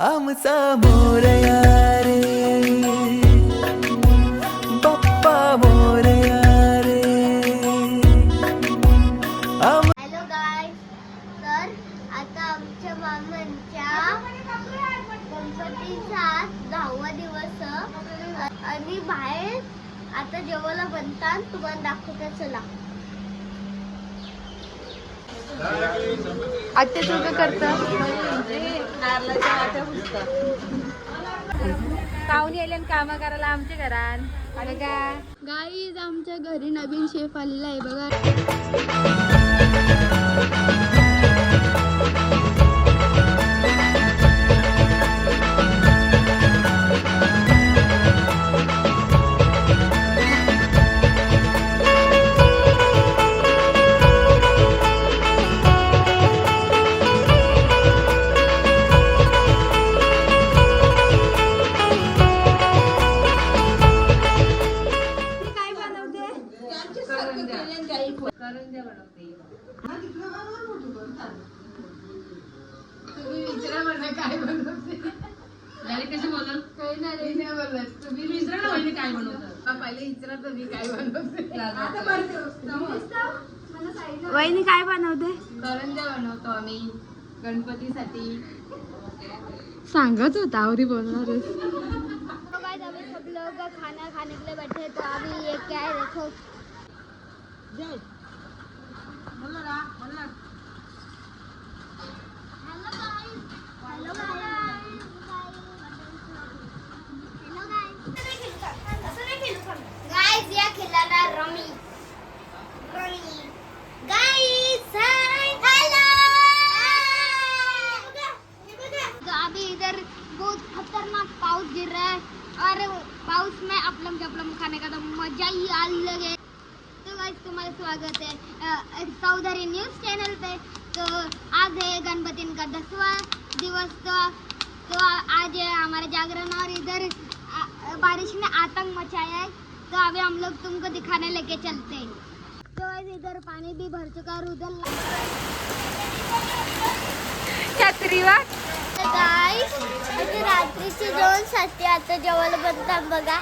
आमचा मोरया काम करायला आमच्या घरात. अरे का गाईज आमच्या घरी नवीन शेफ आलेला आहे. बघा. बनवतो आम्ही गणपतीसाठी. सांगत होता आवरी बोलणार अभी सब लोग खाना खाने के लिए बैठे हैं, तो अभी ये क्या है देखो hello guys hello guys hello guys guys पाउस गिर रहा है। और पाउस में अपलम जपलम खाने का तो मज़ा ही अलग है। तो गाइस तुम्हारा स्वागत है चौधरी न्यूज़ चैनल पे। तो आज है गणपति का दसवा दिवस। तो तो आज हमारा जागरण और इधर बारिश ने आतंक मचाया है। तो अभी हम लोग तुमको दिखाने लेके चलते हैं। तो इधर पानी भी भर चुका और उधर छत्रीवर गाईस आता रात्रीचे दोन साठी आता जेवायला बनतात बघा.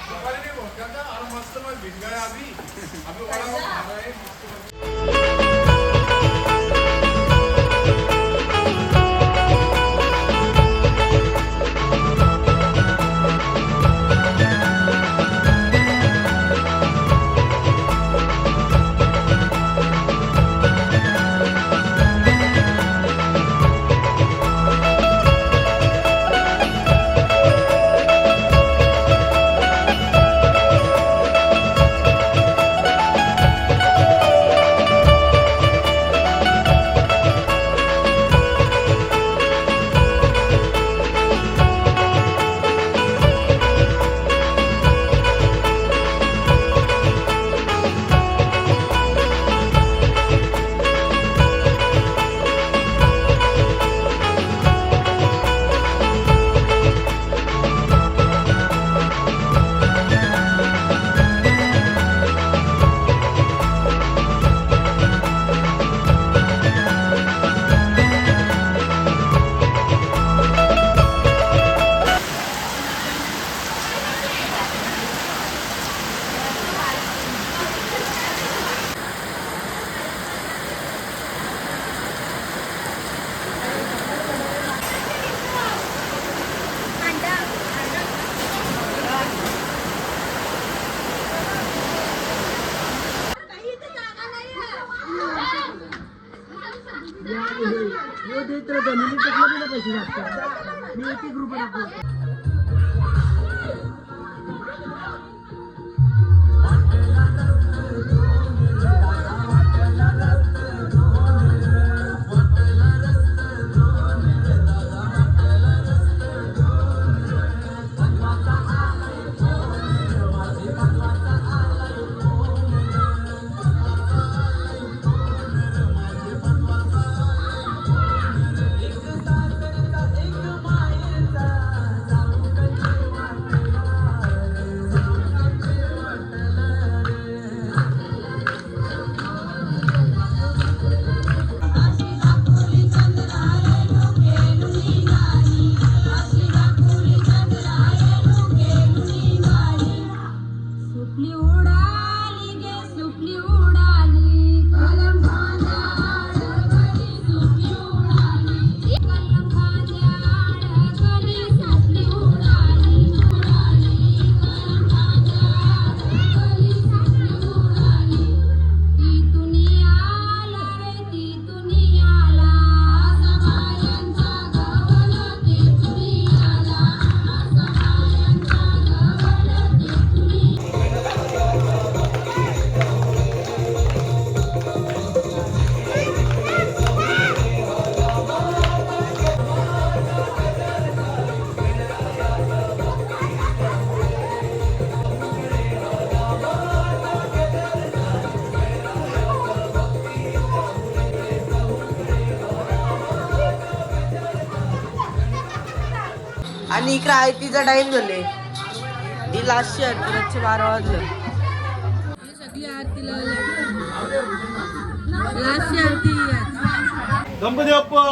decir. Mira este grupo de आणि इकडे आयतीचा टाइम झाले ही लास्टची आरती रातचे बारा वाजले. सगळी आरतीला लास्टची आरती गणपती बाप्पा!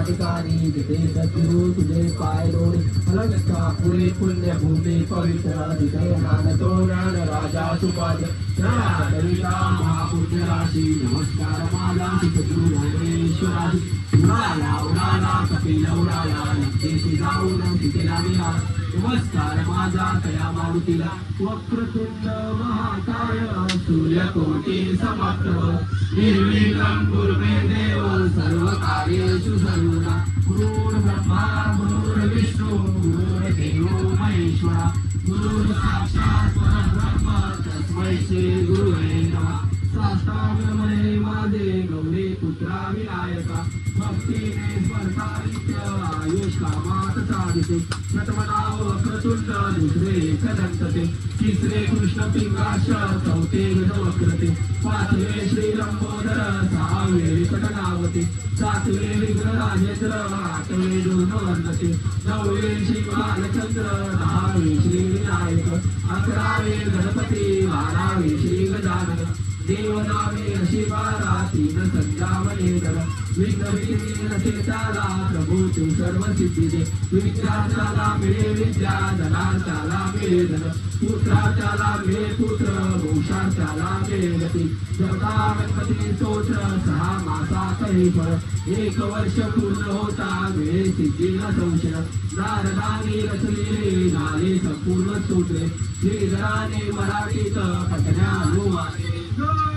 मस्तक ज्या ठिकाणी तुझे पाय दोडे अलगता पुरे पुण्य भूमी पवित्र अधिकय नान तो नान राजा सुपाद कविता महापुण्य राशी नमस्कार माझा सद्गुरु ज्ञानेश्वराशी उडाला उडाला कपिल उडाला नक्कीशी जाऊन तिथे लागला नमस्कार माझा तया मारुतीला वक्रतुंड महाकाय सूर्यकोटी समप्रभ निर्विघ्नं कुर्मे देव सर्व कार्येषु सर्वदा गुरुर् ब्रह्मा गुरुर्विष्णू गुरुर्देवो महेश्वरा गुरुर् साक्षात् परब्रह्म तस्मै श्री गुरुवे नमः साष्टांगमने माझे गौरी पुत्रा विनायका। भक्तीने स्पर्शादित्य आयुष कामात साधिते। प्रथमनाव वक्रतुंड दुसरे कदंतते तिसरे कृष्ण पिंगाश चौथे गजवक्रते। पाचवे श्री लंबोदर सहावे विकटनावते। सातवे विग्रहाजेंद्र आठवे दोनवर्णते नववे श्री बालचंद्र दहावे श्री विनायक। अकरावे गणपती बारावे श्री गजानन। देवनामे अशी बारा तीन संजावने विघ्न शेताला प्रभू तू सर्व सिद्धी दे विद्यार्थ्याला मिळे विद्या धनार्थ्याला मिळे धन पुत्रार्थ्याला मिळे पुत्र वंशार्थ्याला मिळे गती गणपती स्तोत्र सहा मासात हे फळ एक वर्ष पूर्ण होता मिळे सिद्धीला संशय। नारदाने रचलेले झाले संपूर्ण स्तोत्रे श्रीधराने मराठीत पटण्या अनुवादे गणपती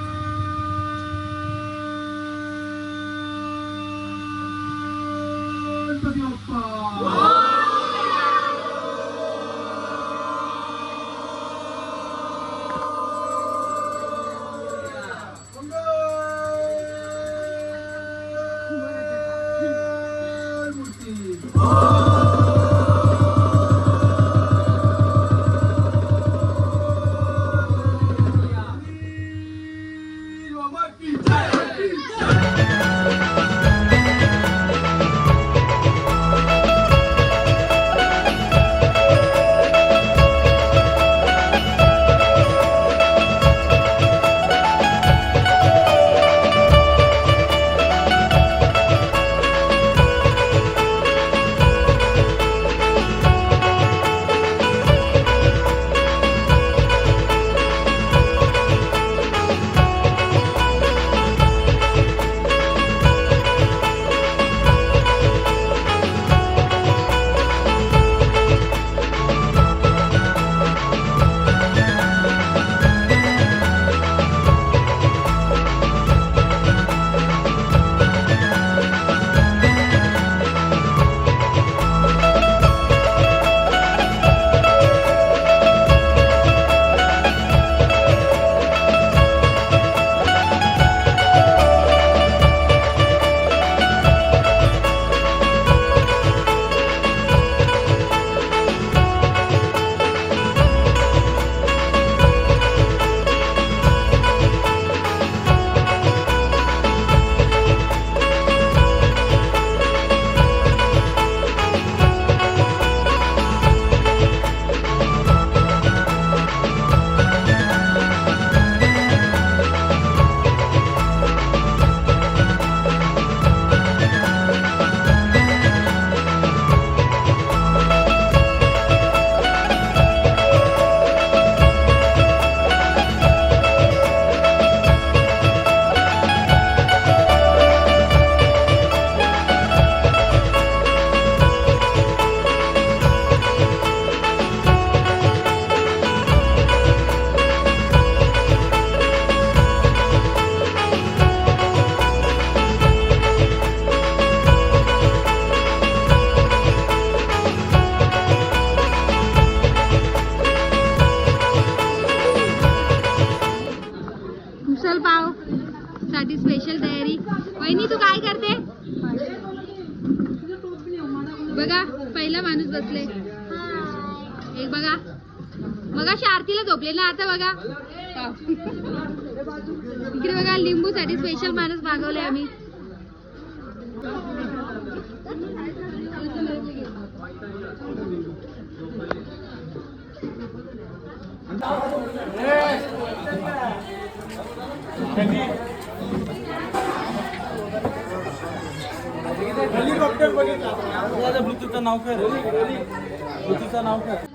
ब्लूटूथचं नाव काय ब्लूटूथचं नाव काय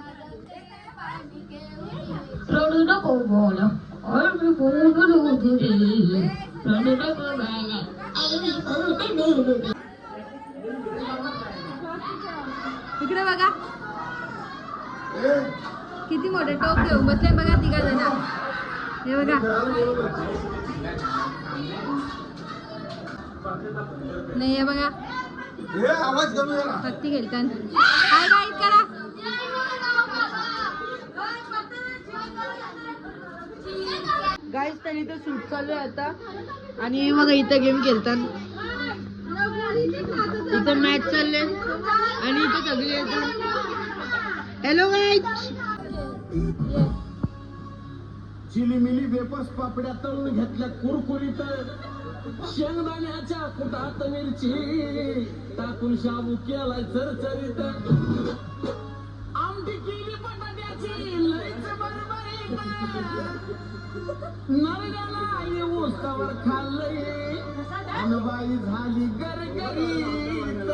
रडू नको बोल अरे बोलू घरी रडू नको बोल इकडे बघा. किती मोठे टोप घेऊन बसले बघा तिघा जण हे बघा. नाही हे बघा. भक्ती खेळतात हाय गाईत करा. गाईस त्यांनी इथं शूट चालू आहे आता. आणि हे बघा इथं गेम खेळतात. इथं मॅच चालले आणि इथं सगळी येतात. हॅलो गाईज चिलीमिली वेपर्स पापड्या तळून घेतल्या कुरकुरीत. शेंगदाण्याच्या कुटात मिरची. टाकून शाबू केलाय चरचरीत. आमटी केली बटाट्याची. लईच बरबरीत नरड्याला येऊस तवर खाल्लंय. अनबाई झाली गरगरीत.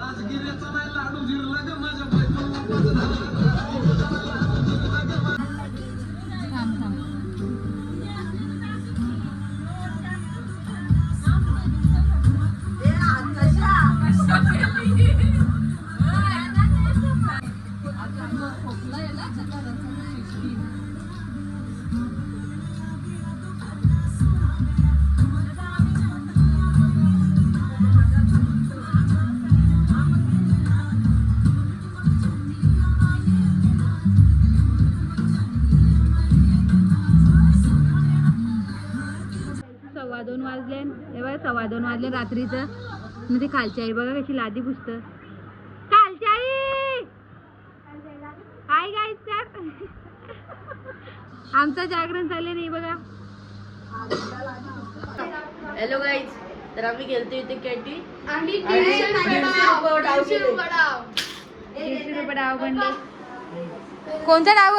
राजगिऱ्याचा नाही लाडू जिरला ग माझ्या बायको रात्रीचं. ती खालची आई बघा कशी लादी पुसत. खालची आई! हाय गाईस सर आमचं जागरण चालले नाही बघा. हॅलो गाईज तर आम्ही गेलतो इथे कॅटी दीडशे रुपये डाव. बनले. कोणता डाव?